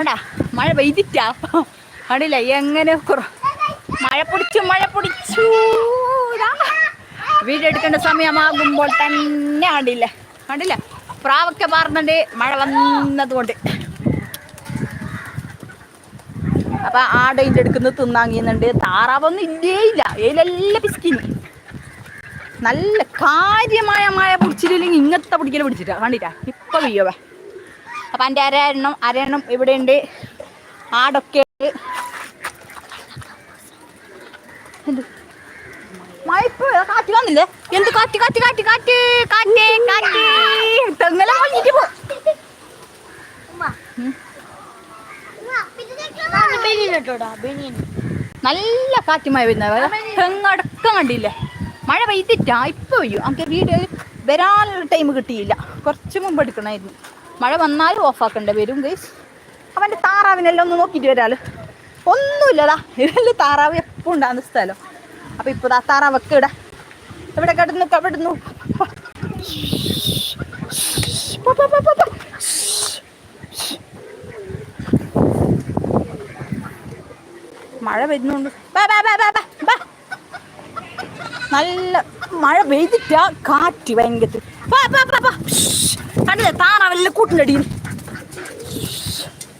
കണ്ടാ മഴ പെയ്തിട്ടാ. കണ്ടില്ല എങ്ങനെ മഴ പൊടിച്ചു മഴ പൊടിച്ചു. എടുക്കേണ്ട സമയമാകുമ്പോൾ തന്നെ കണ്ടില്ല കണ്ടില്ല? പ്രാവൊക്കെ പാർന്നുണ്ട് മഴ വന്നത് കൊണ്ട് അപ്പൊ ആടയിന്റെ എടുക്കുന്നത് തിന്നാങ്ങിയുന്നുണ്ട് താറാവൊന്നും ഇല്ലേ ഇല്ല ഏലെല്ലാം പിസ്കിന് നല്ല കാര്യമായ മഴ പിടിച്ചില്ലെങ്കിൽ ഇങ്ങനത്തെ പിടിക്കൽ പിടിച്ചിട്ടാ കണ്ടിട്ടാ? ഇപ്പൊ വീയവേ അപ്പൊ എന്റെ അരയണ്ണം അരയണ്ണം ഇവിടെ ഉണ്ട് ആടൊക്കെ ഉണ്ട്. എന്ത്? മഴ ഇപ്പൊ കാറ്റ് വന്നില്ലേ എന്ത് കാറ്റ് കാറ്റ് കാറ്റ് കാറ്റ്? കാറ്റ് കാറ്റ്. തെങ്ങല മഞ്ഞിട്ട് പോ. നല്ല കാറ്റ് മഴ വരുന്ന തെങ്ങടക്കം കണ്ടില്ലേ. മഴ പെയ്തിട്ടാ ഇപ്പൊ പെയ്യും. നമുക്ക് വീട് വരാനുള്ള ടൈം കിട്ടിയില്ല. കുറച്ച് മുമ്പ് എടുക്കണമായിരുന്നു മഴ വന്നാലും ഓഫാക്കണ്ടേ? വരും ഗൈസ് അവന്റെ താറാവിനെല്ലാം ഒന്ന് നോക്കിയിട്ട് വരാൽ. ഒന്നുമില്ലതാ ഇതെല്ലാം താറാവ് എപ്പോൾ ഉണ്ടാകുന്ന സ്ഥലം. അപ്പം ഇപ്പോൾ ആ താറാവൊക്കെ ഇവിടെ. ഇവിടെ കിടന്നു പോ. മഴ വരുന്നുണ്ട്. നല്ല മഴ പെയ്തിട്ടാ കാറ്റ് ഭയങ്കര. കണ്ടില്ലേ? താറാവെല്ലാം കൂട്ടിലടിയും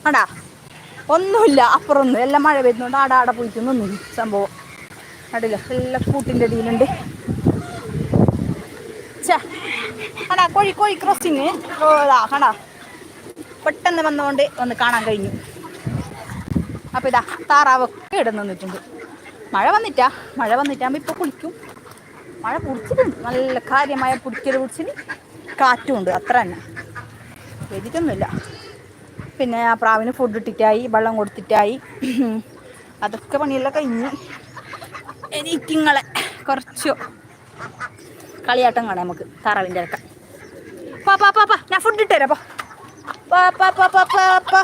ആടാ ഒന്നുമില്ല അപ്പുറമൊന്നും എല്ലാം മഴ വരുന്നുണ്ട് ആടെ ആടെ നിന്നു. സംഭവം. അടില്ല എല്ലാം കൂട്ടിന്റെ അടിയിലുണ്ട് ആടാ കോഴി കോഴി ക്രോസിങ് കണ്ടാ പെട്ടെന്ന് വന്നുകൊണ്ട് ഒന്ന് കാണാൻ കഴിഞ്ഞു. അപ്പോൾ ഇതാ താറാവൊക്കെ ഇടന്ന് നിന്നിട്ടുണ്ട്. മഴ വന്നിട്ടാ മഴ വന്നിട്ടാകുമ്പോൾ ഇപ്പോൾ കുളിക്കും. മഴ പിടിച്ചിട്ടുണ്ട് നല്ല കാര്യമായ പിടിക്കൽ പിടിച്ചിന് കാറ്റും ഉണ്ട് അത്ര തന്നെ. ചെയ്തിട്ടൊന്നുമില്ല പിന്നെ ആ പ്രാവിന് ഫുഡ് ഇട്ടിട്ടായി വെള്ളം കൊടുത്തിട്ടായി. അതൊക്കെ പണിയെല്ലാം കഴിഞ്ഞ്. എനിക്കിങ്ങളെ കുറച്ച് കളിയാട്ടം കാണാം നമുക്ക് താറാവിന്റെ ഇറക്കാം പാ പാ പാ പാ ഞാൻ ഫുഡ് ഇട്ടുതരാം തരാം പാ. പാ പാ പാ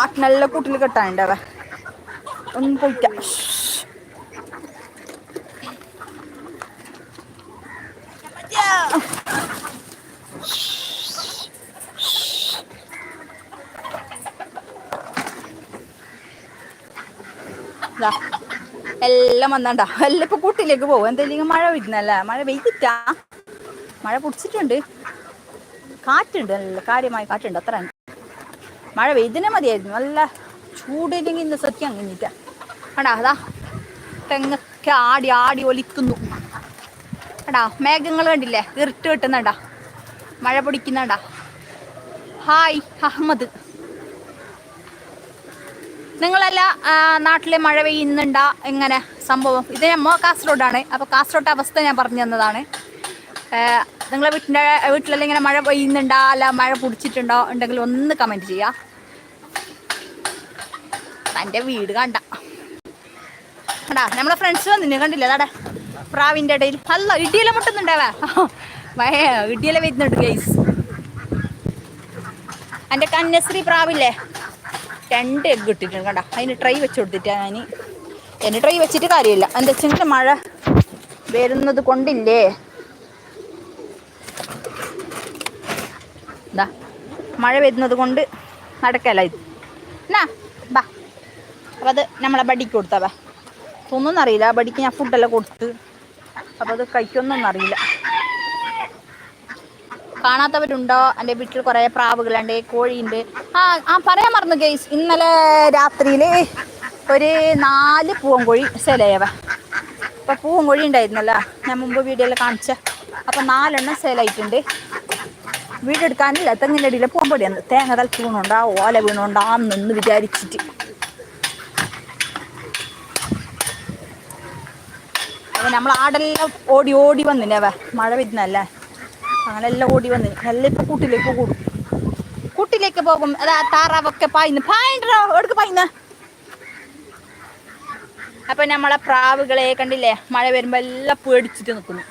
ആട്ടിനെല്ലാം കൂട്ടിൽ കെട്ടാനുണ്ടവ ഒന്നും പോയിട്ട എല്ലാം വന്നണ്ട. എല്ലാം ഇപ്പൊ കൂട്ടിലേക്ക് പോകും എന്തെങ്കിലും മഴ വരുന്നല്ല മഴ പെയ്തിട്ടാ? മഴ പൊടിച്ചിട്ടുണ്ട്. കാറ്റുണ്ട്. നല്ല കാര്യമായ കാറ്റുണ്ട്. അത്ര. മഴ പെയ്തിനെ മതിയായിരുന്നു. നല്ല ചൂടില്ലെങ്കിൽ ഇന്ന് സത്യം കഴിഞ്ഞിട്ടാ കണ്ടാ അതാ. തെങ്ങൊക്കെ ആടി ആടി ഒലിക്കുന്നു. കണ്ടാ മേഘങ്ങൾ കണ്ടില്ലേ? ഇരുട്ട് കിട്ടുന്നുണ്ടാ മഴ പൊടിക്കുന്നുണ്ടാ ഹായ് അഹമ്മദ്. നിങ്ങളല്ല നാട്ടിലെ മഴ പെയ്യുന്നുണ്ടാ? എങ്ങനെ സംഭവം? ഇത് നമ്മ കാസർഗോഡാണ്. അപ്പോൾ കാസർഗോഡ് അവസ്ഥ ഞാൻ പറഞ്ഞു തന്നതാണ്. നിങ്ങളെ വീട്ടിന്റെ വീട്ടിലെല്ലാം ഇങ്ങനെ മഴ പെയ്യുന്നുണ്ടോ? അല്ല മഴ പിടിച്ചിട്ടുണ്ടോ? ഉണ്ടെങ്കിൽ ഒന്ന് കമന്റ് ചെയ്യുക എന്റെ വീട് കണ്ട. കണ്ടാ നമ്മളെ ഫ്രണ്ട്സ് വന്നിന് കണ്ടില്ലേ? അതാടെ പ്രാവിന്റെ ഇടയിൽ. അല്ല ഇടിയല മുട്ടുന്നുണ്ടാവാ വയ ഇടിയല വരുന്നുണ്ട് ഗൈസ് എന്റെ കന്യശ്രീ പ്രാവില്ലേ? രണ്ട് എഗ്ഗ് ഇട്ടിട്ടുണ്ട് കണ്ട? അതിന് ട്രൈ വെച്ച് കൊടുത്തിട്ടാ ഞാൻ എന്റെ ട്രൈ വെച്ചിട്ട് കാര്യമില്ല. എന്താ വെച്ചെങ്കിൽ മഴ വരുന്നത് കൊണ്ടില്ലേ? എന്താ മഴ വരുന്നത് കൊണ്ട് നടക്കല്ല ഇത്. എന്നാ ബാ. അപ്പം അത് നമ്മളെ ബടിക്ക് കൊടുത്തവ ഒന്നും അറിയില്ല ബടിക്ക് ഞാൻ ഫുഡെല്ലാം കൊടുത്ത്. അപ്പോൾ അത് കഴിക്കൊന്നും അറിയില്ല കാണാത്തവരുണ്ടോ? എന്റെ വീട്ടിൽ കുറേ പ്രാവുകളുണ്ട് കോഴിയുണ്ട്. ആ ആ പറയാൻ മറന്നു ഗെയ്സ് ഇന്നലെ രാത്രിയിൽ ഒരു നാല് പൂവൻകോഴി സെലയവ അപ്പോൾ പൂവൻകോഴി ഉണ്ടായിരുന്നല്ലോ. ഞാൻ മുമ്പ് വീഡിയോയിൽ കാണിച്ച. അപ്പോൾ നാലെണ്ണം സെലായിട്ടുണ്ട് വീടെടുക്കാനില്ല തെങ്ങിന്റെ അടിയിലെ പൂവൻ പൊടിയാണ് തേങ്ങ തലച്ച് വീണുണ്ടാ ഓല വീണുണ്ടാന്ന് വിചാരിച്ചിട്ട്. അപ്പോൾ നമ്മൾ ആടെല്ലാം ഓടി ഓടി വന്നില്ലേ മഴ വരുന്നല്ലേ എല്ലാം ഓടി വന്നിന്. എല്ലാം ഇപ്പൊ കൂട്ടിലേക്ക് കൂടും. കൂട്ടിലേക്ക് പോകും. അതാ താറാവൊക്കെ പായുന്നു. പായണ്ടോ? എവിടേക്ക് പായുന്ന? അപ്പൊ നമ്മളെ പ്രാവുകളെ കണ്ടില്ലേ? മഴ വരുമ്പോ എല്ലാം പേടിച്ചിട്ട് നിൽക്കുന്നു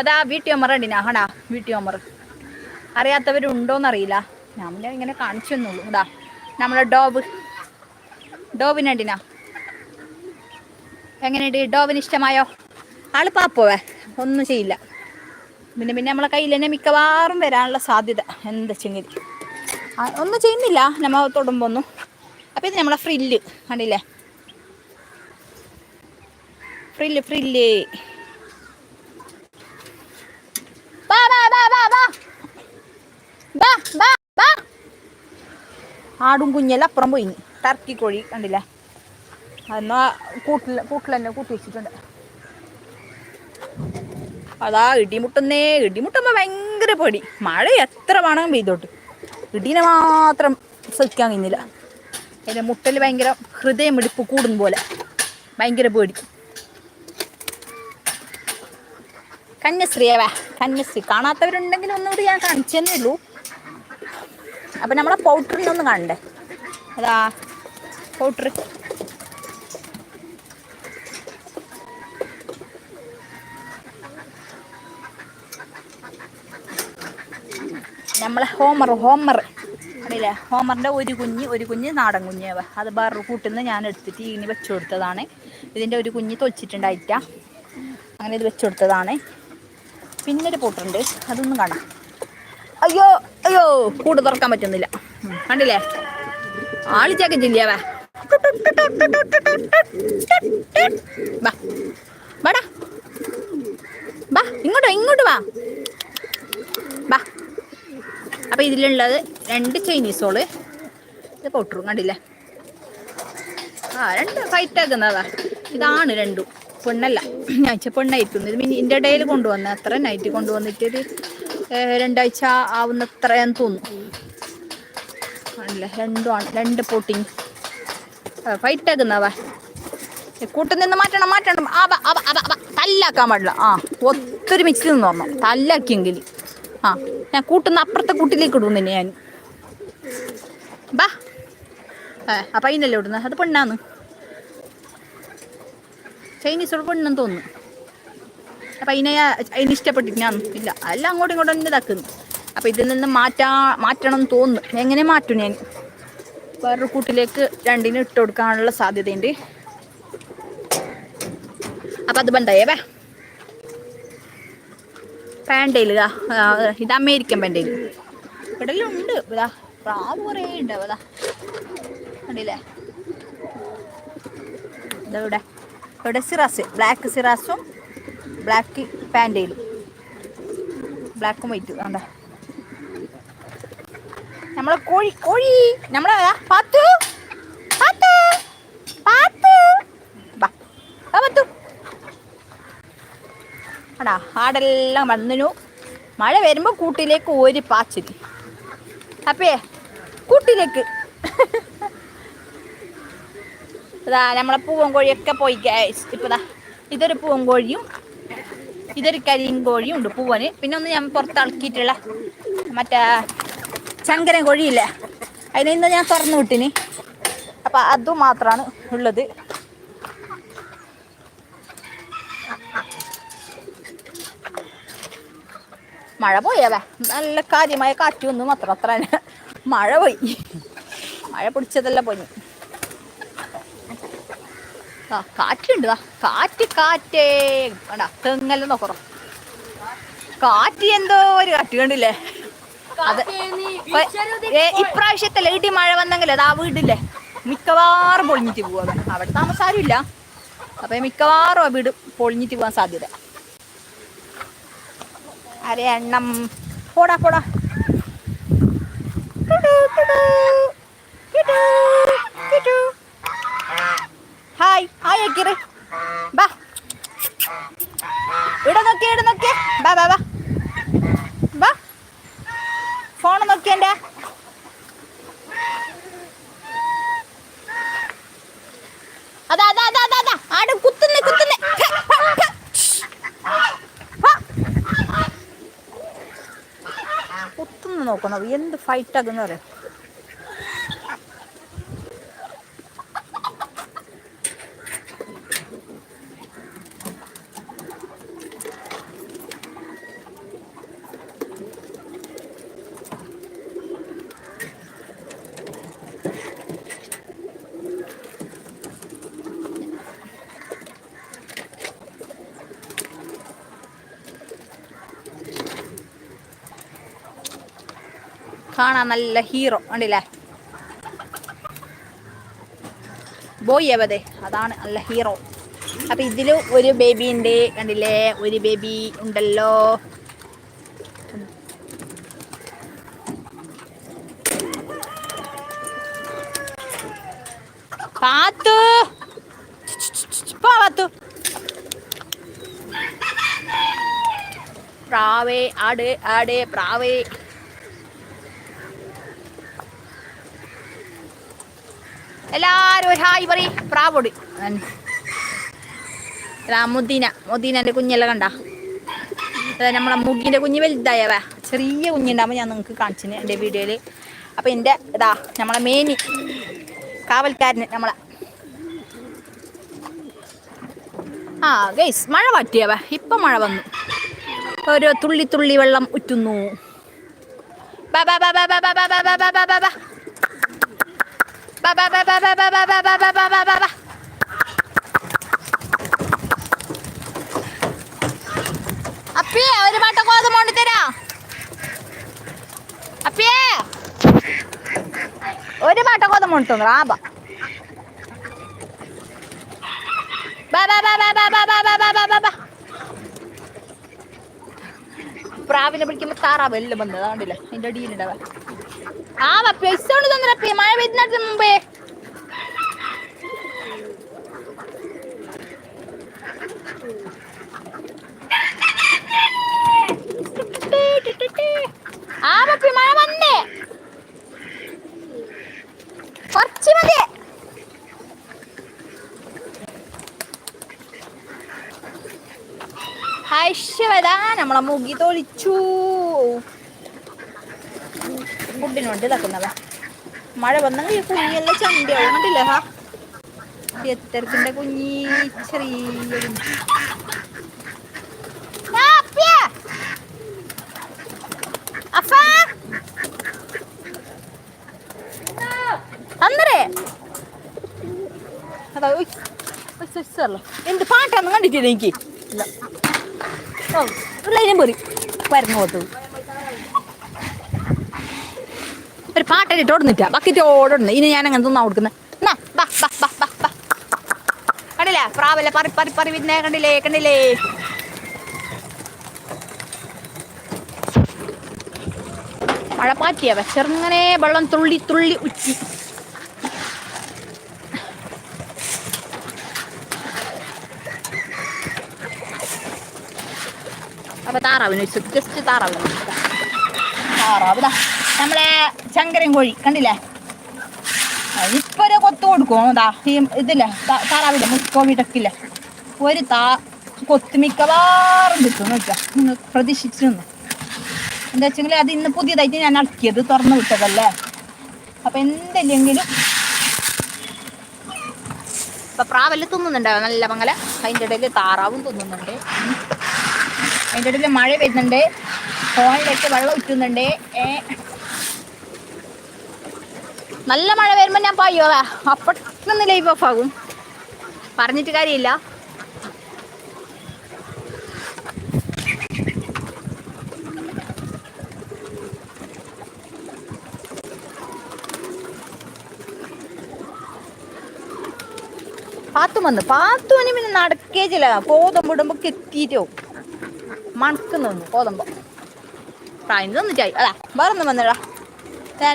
അതാ വീട്ടി ഒമ്മറ ഉണ്ടിനാ ഹടാ വീട്ടിയമ്മർ അറിയാത്തവരുണ്ടോന്നറിയില്ല. ഞാൻ പിന്നെ ഇങ്ങനെ കാണിച്ചു തന്നുള്ളൂ ഇതാ നമ്മളെ ഡോബ് ഡോവിനുണ്ടിനാ എങ്ങനെയുണ്ട്? ഡോവിന് ഇഷ്ടമായോ? ആൾ പാപ്പോവേ ഒന്നും ചെയ്യില്ല. പിന്നെ പിന്നെ നമ്മളെ കയ്യിൽ തന്നെ മിക്കവാറും വരാനുള്ള സാധ്യത. എന്താ ചെങ്കിൽ ഒന്നും ചെയ്യുന്നില്ല. നമ്മൾ തൊടുമ്പോൾ ഒന്നും അപ്പോൾ ഇത് നമ്മളെ ഫ്രില്ല്. കണ്ടില്ലേ? Frill frill. ആടും കുഞ്ഞെല്ലാം അപ്പുറം പോയി. ടർക്കി കോഴി കണ്ടില്ലേ? അന്നാ കൂട്ടിൽ കൂട്ടിൽ തന്നെ കൂട്ടി വെച്ചിട്ടുണ്ട്. അതാ ഇടിമുട്ടുന്നേ. ഇടിമുട്ടുമ്പോൾ ഭയങ്കര പേടി. മഴ എത്ര വേണം പെയ്തോട്ട്. ഇടീനെ മാത്രം സഹിക്കാൻ കഴിഞ്ഞില്ല അതിന്റെ മുട്ടൽ ഭയങ്കര ഹൃദയമിടിപ്പ് കൂടുന്ന പോലെ. ഭയങ്കര പേടി. കന്യശ്രീയവേ കന്യശ്രീ കാണാത്തവരുണ്ടെങ്കിൽ ഒന്നുകൂടി ഞാൻ കാണിച്ചേ ഉള്ളൂ. അപ്പം നമ്മളെ പൗഡറിനൊന്ന് കാണണ്ടേ? അതാ പൗഡർ നമ്മളെ ഹോമർ ഹോമർ. അറിയില്ലേ? ഹോമറിന്റെ ഒരു കുഞ്ഞ് ഒരു കുഞ്ഞ് നാടൻ കുഞ്ഞേവ അത് വേറൊരു കൂട്ടിൽ നിന്ന് ഞാൻ എടുത്തിട്ട് ഇനി വെച്ചു കൊടുത്തതാണ്. ഇതിന്റെ ഒരു കുഞ്ഞ് തൊച്ചിട്ടുണ്ടായിട്ട. അങ്ങനെ ഇത് വെച്ചു കൊടുത്തതാണ്. പിന്നെ ഒരു പൂട്ടുണ്ട്. അതൊന്നും കാണാം. അയ്യോ അയ്യോ കൂട് തുറക്കാൻ പറ്റുന്നില്ല. കണ്ടില്ലേ? ആൾ ചകച്ചില്ലേ വാ. വാടാ. വാ ഇങ്ങോട്ട് ഇങ്ങോട്ട് വാ. വാ. അപ്പോൾ ഇതിലുള്ളത് രണ്ട് ചൈനീസോൾ. ഇത് പൗട്ടറും കണ്ടില്ലേ? ആ രണ്ട് ഫൈറ്റ് ആക്കുന്നതാ. ഇതാണ് രണ്ടും. പെണ്ണല്ല. വെച്ചാൽ പെണ്ണായിരിക്കുന്നു. ഇത് ഇതിന്റെ ഇടയിൽ കൊണ്ടുവന്ന അത്ര നൈറ്റ് കൊണ്ടുവന്നിട്ട് ഒരു രണ്ടാഴ്ച ആവുന്ന ആവുന്നത്രയെന്ന് തോന്നുന്നു. ആണല്ലേ? രണ്ടുമാണ് രണ്ട് പൊട്ടിങ് ഫൈറ്റ് ആക്കുന്നതാ. കൂട്ടിൽ നിന്ന് മാറ്റണം മാറ്റണം. ആ. തല്ലാക്കാൻ പാടില്ല. ആ ഒത്തൊരുമിച്ച് നിന്ന് പറഞ്ഞു തല്ലാക്കിയെങ്കിൽ ആ ഞാൻ കൂട്ടുന്ന അപ്പുറത്തെ കൂട്ടിലേക്ക് ഇടും തന്നെ ഞാൻ. ബാ. ആ അപ്പം അതിനല്ലേ ഇടുന്നത് അത് പെണ്ണാന്ന്. ചൈനീസോട് പെണ്ണെന്ന് തോന്നുന്നു. അപ്പം അതിനെ അതിന് ഞാൻ ഇല്ല. എല്ലാം അങ്ങോട്ടും ഇങ്ങോട്ടും തന്നെ ഇതാക്കുന്നു. അപ്പം ഇതിൽ നിന്ന് മാറ്റാ മാറ്റണം എന്ന് തോന്നുന്നു. എങ്ങനെ മാറ്റും ഞാൻ? വേറൊരു കൂട്ടിലേക്ക് രണ്ടിനും ഇട്ട് കൊടുക്കാനുള്ള സാധ്യതയുണ്ട്. അപ്പം അത് ബന്ധയേ പാൻഡയിൽ ഇതാ. ഇത് അമേരിക്കൻ പാൻഡയിൽ ഇവിടെല്ലാം ഉണ്ട്. ഇതാ പ്രാവ് കുറേ ഉണ്ട്. അതാ കണ്ടില്ലേ? ഇതാ ഇവിടെ. ഇവിടെ സിറാസ്. ബ്ലാക്ക് സിറാസും ബ്ലാക്ക് പാൻഡയിലും ബ്ലാക്കും വൈറ്റ് കണ്ടോ? നമ്മളെ കോഴി കോഴി. നമ്മളെ പാത്തു പാത്തു ബാ ബാ, പാത്തു ആടാ ആടെല്ലാം വന്നിനു. മഴ വരുമ്പോൾ കൂട്ടിലേക്ക് ഒരു പാച്ചിൽ അപ്പേ കൂട്ടിലേക്ക്. ഇതാ നമ്മളെ പൂവൻ കോഴിയൊക്കെ പോയി ഇപ്പതാ ഇതൊരു പൂവൻ കോഴിയും ഇതൊരു കരിയും കോഴിയും ഉണ്ട് പൂവന്. പിന്നെ ഒന്ന് ഞാൻ പുറത്തിളക്കിയിട്ടുള്ള മറ്റേ ചങ്കരൻ കോഴിയില്ലേ അതിനെ ഇന്ന് ഞാൻ തുറന്നു വിട്ടിന്. അപ്പം അതും മാത്രമാണ് ഉള്ളത്. മഴ പോയവേ നല്ല കാര്യമായ കാറ്റ് ഒന്നും അത്ര അത്ര മഴ പോയി. മഴ പിടിച്ചതല്ല പോയി. ആ കാറ്റുണ്ട് കാറ്റ് കാറ്റേ. വേണ്ട തെങ്ങല്ല നോക്കറോ കാറ്റ് എന്തോ ഒരു കാറ്റ് കണ്ടില്ലേ? അത് ഏ, ഇപ്രാവശ്യത്തല്ലേ ഇടി മഴ വന്നെങ്കിൽ അത് ആ വീടില്ലേ? മിക്കവാറും പൊളിഞ്ഞിട്ട് പോവാ. അവിടെ താമസാരില്ല അപ്പൊ മിക്കവാറും ആ വീട് പൊളിഞ്ഞിട്ട് പോകാൻ സാധ്യത. അരെ എണ്ണം. പോടാ പോടാ. ഹായ് ഹായ് അക്കിറ് ബാ. ഇവിടെ നോക്കിയേ ഇവിടെ നോക്കിയേ. ബാ ബാ ബാ. ബാ. ഫോൺ നോക്കിയന്റെ അതാ അതാ അതാ അതാ അതാ ആട് കുത്തുന്നേ കുത്തുന്നേ ഛെ, ഛെ, ഛെ. ഹാ. കുത്തുന്നു നോക്കണം എന്ത് ഫൈറ്റ് പറയാം കാണാൻ നല്ല ഹീറോ കണ്ടില്ലേ? ബോയ് അവതെ അതാണ് നല്ല ഹീറോ. അപ്പൊ ഇതിൽ ഒരു ബേബി ഉണ്ട് കണ്ടില്ലേ? ഒരു ബേബി ഉണ്ടല്ലോ. പാത്തു! പാത്തു. പ്രാവേ ആട് ആട് പ്രാവേ. എല്ലാരും ഒരു ഹായ് പറയും പ്രാവോട് മുദീന മുദീനന്റെ കുഞ്ഞെല്ലാം കണ്ട നമ്മളെ മുഗിന്റെ കുഞ്ഞ് വലുതായവേ ചെറിയ കുഞ്ഞുണ്ടാകുമ്പോൾ ഞാൻ നിങ്ങൾക്ക് കാണിച്ചു എന്റെ വീഡിയോയിൽ അപ്പൊ എന്റെ ഇതാ നമ്മളെ മേനി കാവൽക്കാരന് നമ്മളെ ആ ഗൈസ് മഴ പറ്റിയവേ ഇപ്പം മഴ വന്നു ഒരു തുള്ളി തുള്ളി വെള്ളം ഉറ്റുന്നു ബാ ബാ ബാ ബാ ബാ ബാ ബാ ബാ ബാ ബാ ബാ ബാ ബാ ബാ ബാ ബാ ബാ ഒരു പാട്ട ഗോതമ്പ് കൊണ്ട് തരാ അപ്പിയേ ഒരു പാട്ട ഗോതമ്പ് കൊണ്ട് തന്നു ആ ബാ പ്രാവിനെ പിടിക്കുമ്പോ താറാവ് എല്ലാം വന്നത് അതുകൊണ്ടില്ല എന്റെ അടിയിലുണ്ടാവ ആ ಇಸ್ಕೊಂಡು ತಂದ್ರಪ್ಪಿ മഴ വന്നേ. കുറച്ച് മതി. നമ്മളെ മുഗി തൊളിച്ചു. ഫുഡിന് വേണ്ടി മഴ വന്നെങ്കിൽ ഈ കുഞ്ഞെല്ലാം ചണ്ടിയാവും കണ്ടില്ലേ ഹാ? എത്തരത്തിന്റെ കുഞ്ഞി ചെറിയ തന്നരേ എന്ത് പാട്ടാന്ന് കണ്ടിട്ടില്ല എനിക്ക്? ഇല്ല. ഓ ഒരു ലൈനും പോരി. പരന്നു പോത്തു പാട്ടിട്ട് ഓടുന്നിട്ടാ ബക്കറ്റ് ഓടുന്നു ഇനി ഞാൻ അങ്ങനെ തിന്നാ കൊടുക്കുന്നത് കണ്ടില്ലേ? പ്രാവല്ലേ പറി പറി പറി പിന്നെ കണ്ടില്ലേ കണ്ടില്ലേ? മഴ പാറ്റിയവ ചെറുങ്ങനെ വെള്ളം തുള്ളി തുള്ളി ഉച്ചി അപ്പൊ താറാവിന് വെച്ചു ജസ്റ്റ് താറാവിന് താറാവ് നമ്മളെ ചങ്കരൻ കോഴി കണ്ടില്ലേ? ഇപ്പൊ ഒരു കൊത്ത് കൊടുക്കും ദാ ഈ ഇതില്ലേ താറാവില്ലേ മുക്കോവിടക്കില്ലേ ഒരു താ കൊത്ത് മിക്കവാറും കിട്ടും നോക്കാം നിങ്ങൾ പ്രതീക്ഷിച്ചു നിന്നു എന്താ വെച്ചെങ്കിൽ അത് ഇന്ന് പുതിയതായിട്ട് ഞാൻ അടക്കിയത് തുറന്നു വിട്ടതല്ലേ? അപ്പൊ എന്തില്ലെങ്കിലും ഇപ്പൊ പ്രാവെല്ലാം തിന്നുന്നുണ്ടാവും നല്ല മംഗല. അതിന്റെ ഇടയിൽ താറാവും തിന്നുന്നുണ്ട്. അതിന്റെ ഇടയിൽ മഴ വരുന്നുണ്ട്. ഫോണിലേക്ക് വെള്ളം ഉറ്റുന്നുണ്ട് ഏ നല്ല മഴ വരുമ്പോൾ ഞാൻ പായോ അപ്പട്ടന്ന് ലൈവ് ഓഫ് ആകും. പറഞ്ഞിട്ട് കാര്യമില്ല. പാത്തു വന്ന്. പാത്തുവിന് പിന്നെ നടക്കേ ചില കോതമ്പിടുമ്പോ കെത്തിയിട്ടോ മണക്കുന്നു കോതമ്പ്. പ്രായം തന്നിട്ടായി അതാ വേറെ ഒന്നും വന്നിടാ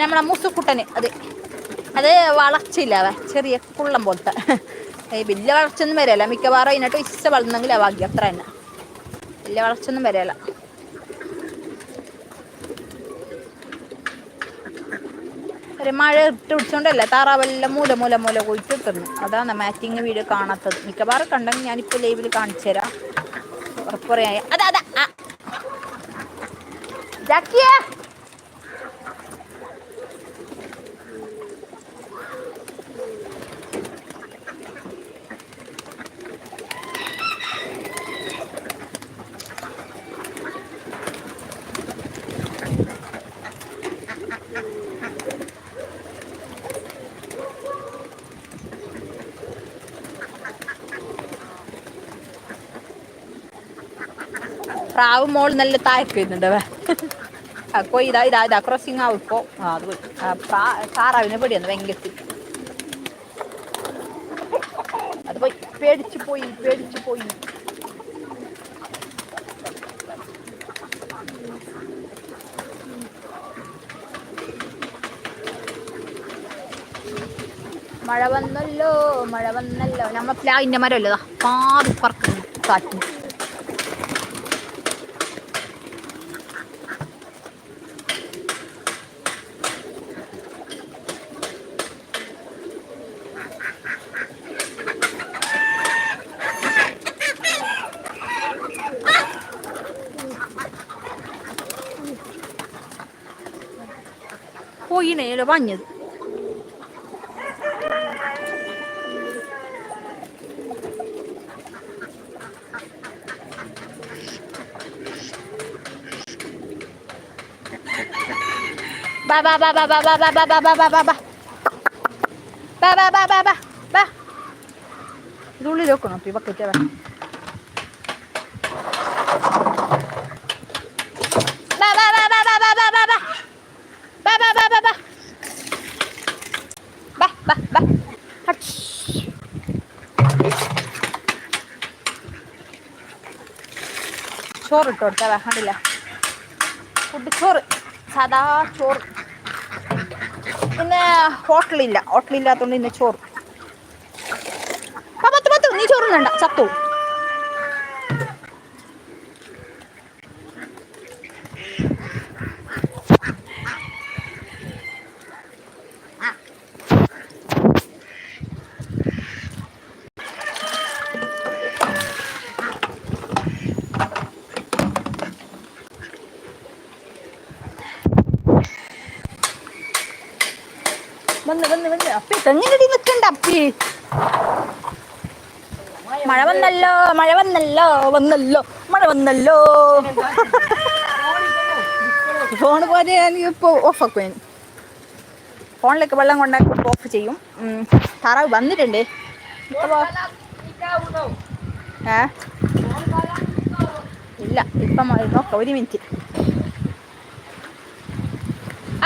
നമ്മളെ മുസുക്കുട്ടന്. അത് അത് വളർച്ചയില്ല ചെറിയ കുള്ളം പോലത്തെ. വലിയ വളർച്ചയൊന്നും വരില്ല മിക്കവാറും അതിനകത്ത് ഇച്ച വളർന്നെങ്കിൽ ഭാഗ്യം അത്ര തന്നെ. വലിയ വളർച്ചയൊന്നും വരില്ല ഒരു മഴ ഇട്ട് പിടിച്ചോണ്ടല്ലേ താറാവെല്ലാം മൂല മൂല മൂല പോയിട്ട് കിട്ടുന്നു അതാണ് മാറ്റിങ് വീഡിയോ കാണാത്തത്. മിക്കവാറും കണ്ടെങ്കിൽ ഞാനിപ്പോൾ ലൈവിൽ കാണിച്ചു തരാം. ഉറപ്പുറയായി അതാ അതാ ജാക്കിയേ പ്രാവ് മോൾ നല്ല താഴേക്ക് വരുന്നുണ്ട് അപ്പൊ ഇതാ ഇതാ ഇതാ ക്രോസിങ് ആവും ഇപ്പോ ആ അത് താറാവിനെ പേടിയാണ് വെങ്കത്തിൽ അത് പോയി. പേടിച്ചു പോയി പേടിച്ചു പോയി. മഴ വന്നല്ലോ മഴ വന്നല്ലോ. നമ്മ പ്ലാവിന്റെ മരമല്ലോ പാറി പറക്കുന്നു കാറ്റ് പോയിണേലോ പഞ്ഞത് ബാ ബാ ബാ ബാ ബാ ബാ ബാ ബാ ബാ ബാ ബാ ബാ ബാ ബാ ബാ ബാ ബാ ബാ ഇതുള്ളിൽ വെക്കണം ഈ ബക്കറ്റ് ബാ ചോറ് ഇട്ട് കൊടുത്താ കണ്ടില്ല. ഫുഡ് ചോറ്. സാദാ ചോറ്. ഇന്ന് ഹോട്ടലില്ല. ഹോട്ടലില്ലാത്തതുകൊണ്ട് ഇന്ന് ചോറ്. പത്ത് പത്ത്. നീ ചോറ് വേണ്ട ചത്തു വന്ന് വന്ന് വന്ന് അപ്പി തെങ്ങിനടി നിൽക്കണ്ട അപ്പി മഴ വന്നല്ലോ മഴ വന്നല്ലോ വന്നല്ലോ മഴ വന്നല്ലോ ഫോൺ പോലെ ഇപ്പോൾ ഓഫ് ഞാൻ ഫോണിലേക്ക് വെള്ളം കൊണ്ടാക്കി ഓഫ് ചെയ്യും. താറാവ് വന്നിട്ടുണ്ട് ഏ ഇല്ല ഇപ്പം. നോക്കാം ഒരു മിനിറ്റ്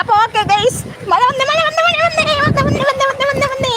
അപ്പൊ ഓക്കെ ഗൈസ് മഴ വന്ന് മഴ വന്ന് മഴ വന്ന് വന്ന് വന്ന് വന്ന് വന്ന്